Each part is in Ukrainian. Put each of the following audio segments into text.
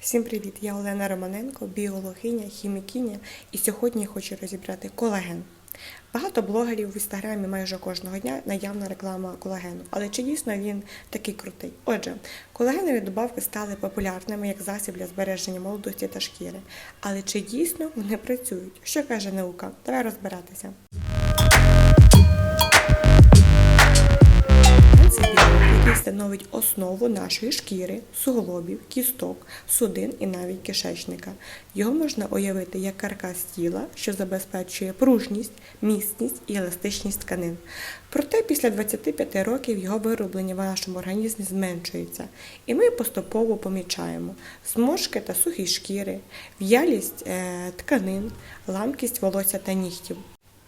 Всім привіт! Я Олена Романенко, біологиня, хімікиня, і сьогодні я хочу розібрати колаген. Багато блогерів в інстаграмі майже кожного дня наявна реклама колагену. Але чи дійсно він такий крутий? Отже, колагенові добавки стали популярними як засіб для збереження молодості та шкіри. Але чи дійсно вони працюють? Що каже наука? Давай розбиратися. Білок, який становить основу нашої шкіри, суглобів, кісток, судин і навіть кишечника. Його можна уявити як каркас тіла, що забезпечує пружність, міцність і еластичність тканин. Проте після 25 років його вироблення в нашому організмі зменшується, і ми поступово помічаємо зморшки та сухі шкіри, в'ялість е, тканин, ламкість волосся та нігтів.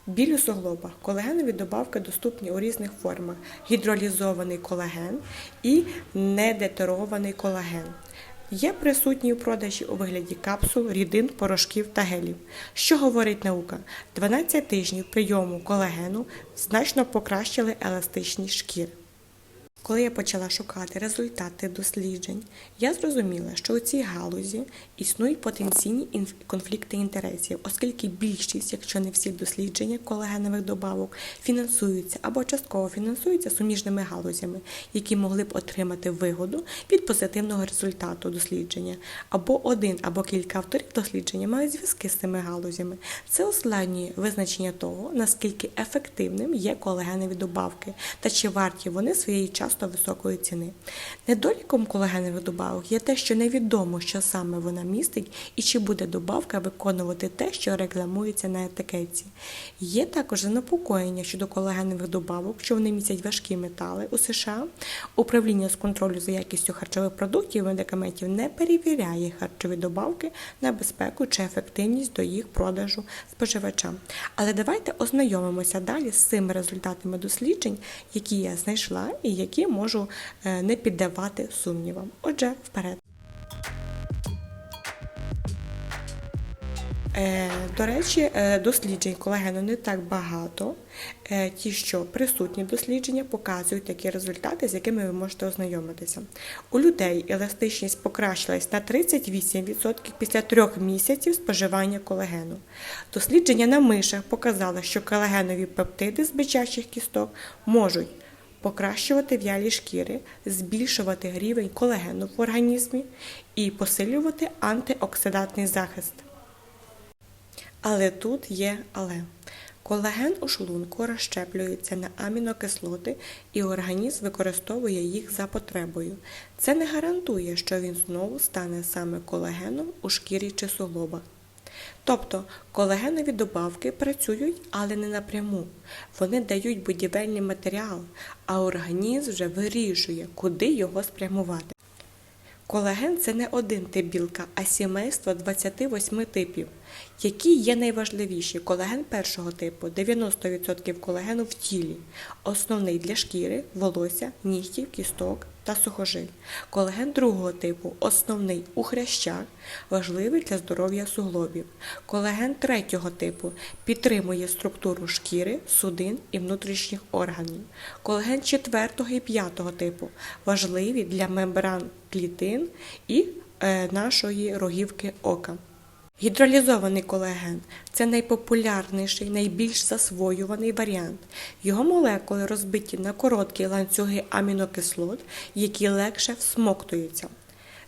Біль у суглобах. Колагенові добавки доступні у різних формах: гідролізований колаген і недетерований колаген. Є присутні у продажі у вигляді капсул, рідин, порошків та гелів. Що говорить наука? 12 тижнів прийому колагену значно покращили еластичність шкіри. Коли я почала шукати результати досліджень, я зрозуміла, що у цій галузі існують потенційні конфлікти інтересів, оскільки більшість, якщо не всі дослідження колагенових добавок, фінансуються або частково фінансуються суміжними галузями, які могли б отримати вигоду від позитивного результату дослідження, або один або кілька авторів дослідження мають зв'язки з цими галузями. Це ускладнює визначення того, наскільки ефективним є колагенові добавки та чи варті вони своєї часто високої ціни. Недоліком колагенових добавок є те, що невідомо, що саме вона містить і чи буде добавка виконувати те, що рекламується на етикетці. Є також занепокоєння щодо колагенових добавок, що вони містять важкі метали у США. Управління з контролю за якістю харчових продуктів і медикаментів не перевіряє харчові добавки на безпеку чи ефективність до їх продажу споживачам. Але давайте ознайомимося далі з цими результатами досліджень, які я знайшла і які можу е, не піддавати сумнівам. Отже, вперед. Е, До речі, е, досліджень колагену не так багато. Ті, що присутні дослідження, показують такі результати, з якими ви можете ознайомитися. У людей еластичність покращилась на 38% після трьох місяців споживання колагену. Дослідження на мишах показало, що колагенові пептиди з бичачих кісток можуть покращувати в'ялі шкіри, збільшувати рівень колагену в організмі і посилювати антиоксидантний захист. Але тут є але. Колаген у шлунку розщеплюється на амінокислоти, і організм використовує їх за потребою. Це не гарантує, що він знову стане саме колагеном у шкірі чи суглобах. Тобто колагенові добавки працюють, але не напряму. Вони дають будівельний матеріал, а організм вже вирішує, куди його спрямувати. Колаген це не один тип білка, а сімейство 28 типів. Які є найважливіші? Колаген першого типу 90% колагену в тілі, основний для шкіри, волосся, нігтів, кісток та сухожиль. Колаген другого типу основний у хрящах, важливий для здоров'я суглобів. Колаген третього типу підтримує структуру шкіри, судин і внутрішніх органів. Колаген четвертого і п'ятого типу важливі для мембран клітин і е, нашої рогівки ока. Гідролізований колаген це найпопулярніший, найбільш засвоюваний варіант. Його молекули розбиті на короткі ланцюги амінокислот, які легше всмоктуються.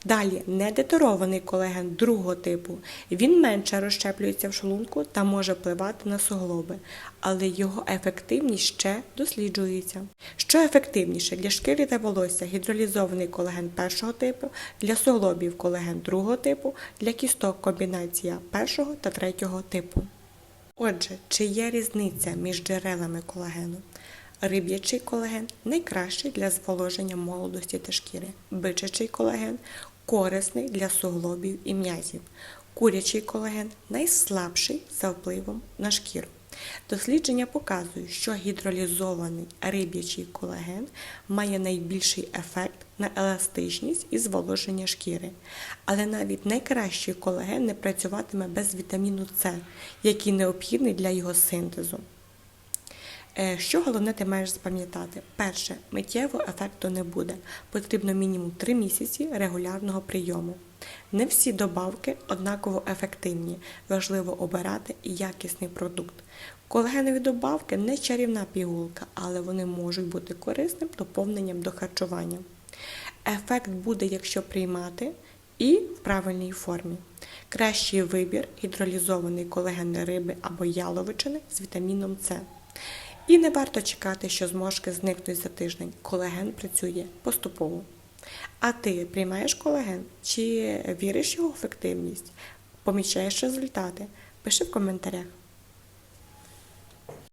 Далі недетерований колаген другого типу. Він менше розщеплюється в шлунку та може впливати на суглоби, але його ефективність ще досліджується. Що ефективніше для шкіри та волосся гідролізований колаген першого типу, для суглобів колаген другого типу, для кісток комбінація першого та третього типу. Отже, чи є різниця між джерелами колагену? Риб'ячий колаген найкращий для зволоження молодості та шкіри. Бичачий колаген корисний для суглобів і м'язів. Курячий колаген найслабший за впливом на шкіру. Дослідження показують, що гідролізований риб'ячий колаген має найбільший ефект на еластичність і зволоження шкіри. Але навіть найкращий колаген не працюватиме без вітаміну С, який необхідний для його синтезу. Е, Що головне ти маєш запам'ятати? Перше, миттєвого ефекту не буде. Потрібно мінімум 3 місяці регулярного прийому. Не всі добавки однаково ефективні. Важливо обирати якісний продукт. Колагенові добавки не чарівна пігулка, але вони можуть бути корисним доповненням до харчування. Ефект буде, якщо приймати і в правильній формі. Кращий вибір гідролізований колаген риби або яловичини з вітаміном С. І не варто чекати, що зморшки зникнуть за тиждень. Колаген працює поступово. А ти приймаєш колаген чи віриш в його ефективність? Помічаєш результати? Пиши в коментарях.